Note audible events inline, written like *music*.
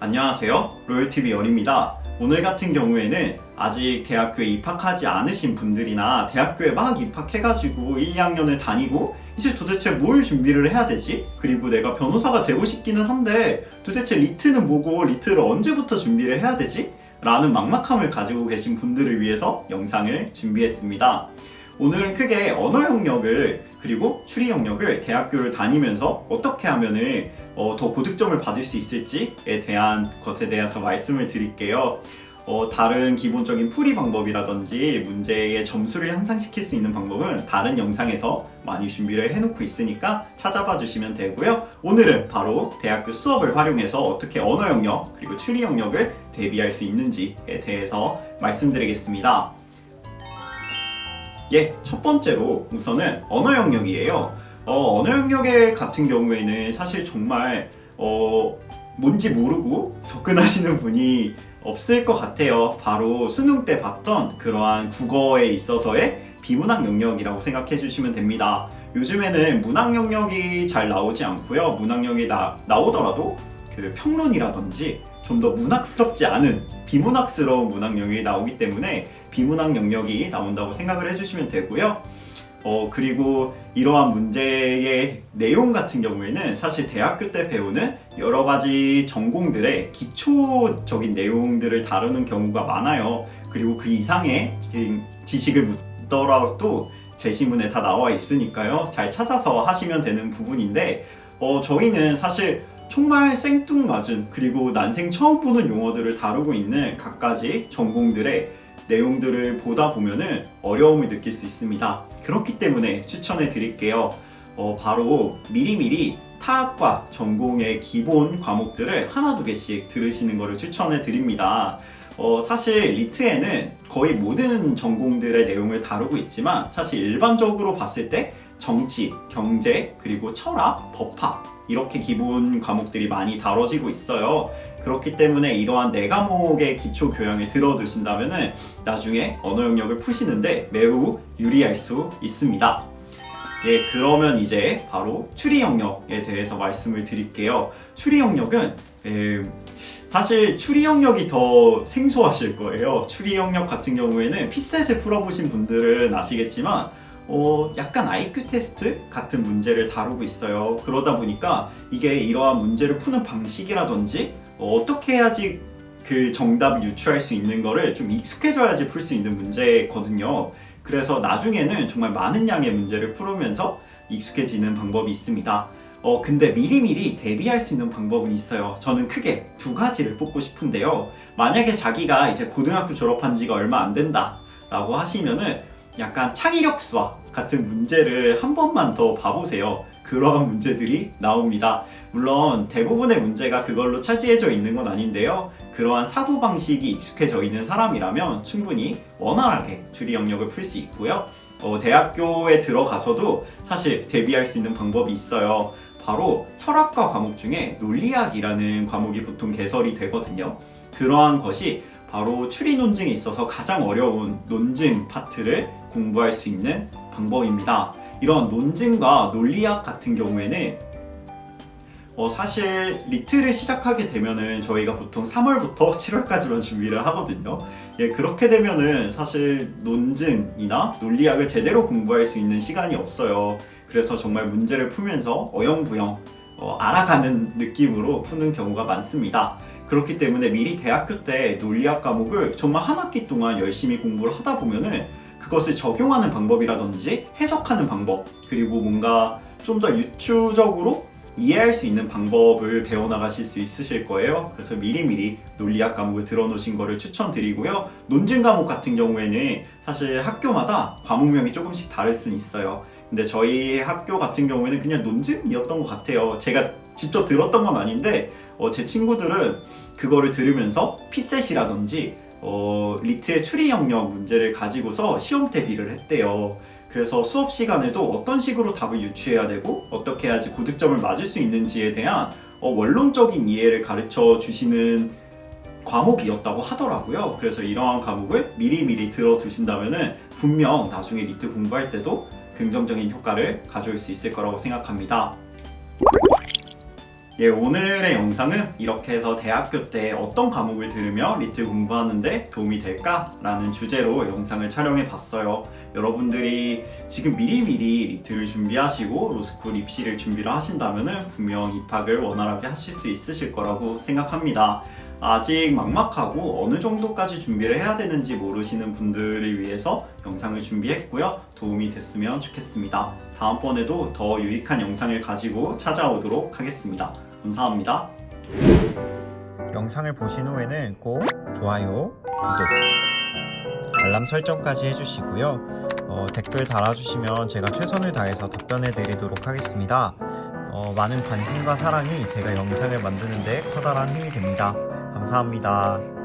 안녕하세요. 로열TV 연입니다. 오늘 같은 경우에는 아직 대학교에 입학하지 않으신 분들이나 대학교에 막 입학해가지고 1, 2학년을 다니고 이제 도대체 뭘 준비를 해야 되지? 그리고 내가 변호사가 되고 싶기는 한데 도대체 리트는 뭐고 리트를 언제부터 준비를 해야 되지? 라는 막막함을 가지고 계신 분들을 위해서 영상을 준비했습니다. 오늘은 크게 언어 영역을 그리고 추리 영역을 대학교를 다니면서 어떻게 하면은 어, 더 고득점을 받을 수 있을지에 대한 것에 대해서 말씀을 드릴게요. 어, 다른 기본적인 풀이 방법이라든지 문제의 점수를 향상시킬 수 있는 방법은 다른 영상에서 많이 준비를 해놓고 있으니까 찾아봐 주시면 되고요. 오늘은 바로 대학교 수업을 활용해서 어떻게 언어 영역 그리고 추리 영역을 대비할 수 있는지에 대해서 말씀드리겠습니다. 예, 첫 번째로 우선은 언어 영역이에요. 어, 언어 영역의 같은 경우에는 사실 정말 어, 뭔지 모르고 접근하시는 분이 없을 것 같아요. 바로 수능 때 봤던 그러한 국어에 있어서의 비문학 영역이라고 생각해 주시면 됩니다. 요즘에는 문학 영역이 잘 나오지 않고요. 문학 영역이 나, 나오더라도 그 평론이라든지 좀 더 문학스럽지 않은 비문학스러운 문학 영역이 나오기 때문에 비문학 영역이 나온다고 생각을 해주시면 되고요. 어, 그리고 이러한 문제의 내용 같은 경우에는 사실 대학교 때 배우는 여러 가지 전공들의 기초적인 내용들을 다루는 경우가 많아요. 그리고 그 이상의 지- 지식을 묻더라도 제시문에 다 나와 있으니까요. 잘 찾아서 하시면 되는 부분인데, 어, 저희는 사실 정말 생뚱맞은 그리고 난생 처음 보는 용어들을 다루고 있는 각가지 전공들의 내용들을 보다 보면은 어려움을 느낄 수 있습니다. 그렇기 때문에 추천해 드릴게요. 어, 바로 미리미리 타학과 전공의 기본 과목들을 하나 두 개씩 들으시는 것을 추천해 드립니다. 어, 사실 리트에는 거의 모든 전공들의 내용을 다루고 있지만 사실 일반적으로 봤을 때 정치, 경제, 그리고 철학, 법학 이렇게 기본 과목들이 많이 다뤄지고 있어요. 그렇기 때문에 이러한 네 과목의 기초 교양을 들어두신다면은 나중에 언어 영역을 푸시는데 매우 유리할 수 있습니다. 예, 그러면 이제 바로 추리 영역에 대해서 말씀을 드릴게요. 추리 영역은 에, 사실 추리 영역이 더 생소하실 거예요. 추리 영역 같은 경우에는 피셋을 풀어보신 분들은 아시겠지만 어, 약간 IQ 테스트 같은 문제를 다루고 있어요. 그러다 보니까 이게 이러한 문제를 푸는 방식이라든지 어, 떻게 해야지 그 정답을 유추할 수 있는 거를 좀 익숙해져야지 풀 수 있는 문제거든요. 그래서 나중에는 정말 많은 양의 문제를 풀으면서 익숙해지는 방법이 있습니다. 어, 근데 미리미리 대비할 수 있는 방법은 있어요. 저는 크게 두 가지를 뽑고 싶은데요. 만약에 자기가 이제 고등학교 졸업한 지가 얼마 안 된다 라고 하시면은 약간 창의력 수학 같은 문제를 한 번만 더 봐보세요. 그러한 문제들이 나옵니다. 물론 대부분의 문제가 그걸로 차지해져 있는 건 아닌데요. 그러한 사고 방식이 익숙해져 있는 사람이라면 충분히 원활하게 추리 영역을 풀 수 있고요. 어, 대학교에 들어가서도 사실 대비할 수 있는 방법이 있어요. 바로 철학과 과목 중에 논리학이라는 과목이 보통 개설이 되거든요. 그러한 것이 바로 추리 논증에 있어서 가장 어려운 논증 파트를 공부할 수 있는 방법입니다. 이런 논증과 논리학 같은 경우에는 어, 사실 리트를 시작하게 되면은 저희가 보통 3월부터 7월까지만 *laughs* 준비를 하거든요. 예, 그렇게 되면은 사실 논증이나 논리학을 제대로 공부할 수 있는 시간이 없어요. 그래서 정말 문제를 풀면서 어영부영 어, 알아가는 느낌으로 푸는 경우가 많습니다. 그렇기 때문에 미리 대학교 때 논리학 과목을 정말 한 학기 동안 열심히 공부를 하다 보면은 그것을 적용하는 방법이라든지 해석하는 방법 그리고 뭔가 좀 더 유추적으로 이해할 수 있는 방법을 배워나가실 수 있으실 거예요. 그래서 미리미리 논리학 과목을 들어놓으신 거를 추천드리고요. 논증 과목 같은 경우에는 사실 학교마다 과목명이 조금씩 다를 수는 있어요. 근데 저희 학교 같은 경우에는 그냥 논증이었던 것 같아요. 제가 직접 들었던 건 아닌데 어, 제 친구들은 그거를 들으면서 피셋이라든지 어, 리트의 추리 영역 문제를 가지고서 시험 대비를 했대요. 그래서 수업 시간에도 어떤 식으로 답을 유추해야 되고 어떻게 해야지 고득점을 맞을 수 있는지에 대한 어, 원론적인 이해를 가르쳐 주시는 과목이었다고 하더라고요. 그래서 이러한 과목을 미리미리 들어두신다면은 분명 나중에 리트 공부할 때도 긍정적인 효과를 가져올 수 있을 거라고 생각합니다. 예, 오늘의 영상은 이렇게 해서 대학교 때 어떤 과목을 들으며 리트 공부하는데 도움이 될까 라는 주제로 영상을 촬영해 봤어요. 여러분들이 지금 미리미리 리트를 준비하시고 로스쿨 입시를 준비를 하신다면 분명 입학을 원활하게 하실 수 있으실 거라고 생각합니다. 아직 막막하고 어느 정도까지 준비를 해야 되는지 모르시는 분들을 위해서 영상을 준비했고요. 도움이 됐으면 좋겠습니다. 다음번에도 더 유익한 영상을 가지고 찾아오도록 하겠습니다. 감사합니다. 영상을 보신 후에는 꼭 좋아요, 구독, 알람 설정까지 해주시고요. 어, 댓글 달아주시면 제가 최선을 다해서 답변해 드리도록 하겠습니다. 어, 많은 관심과 사랑이 제가 영상을 만드는데 커다란 힘이 됩니다. 감사합니다.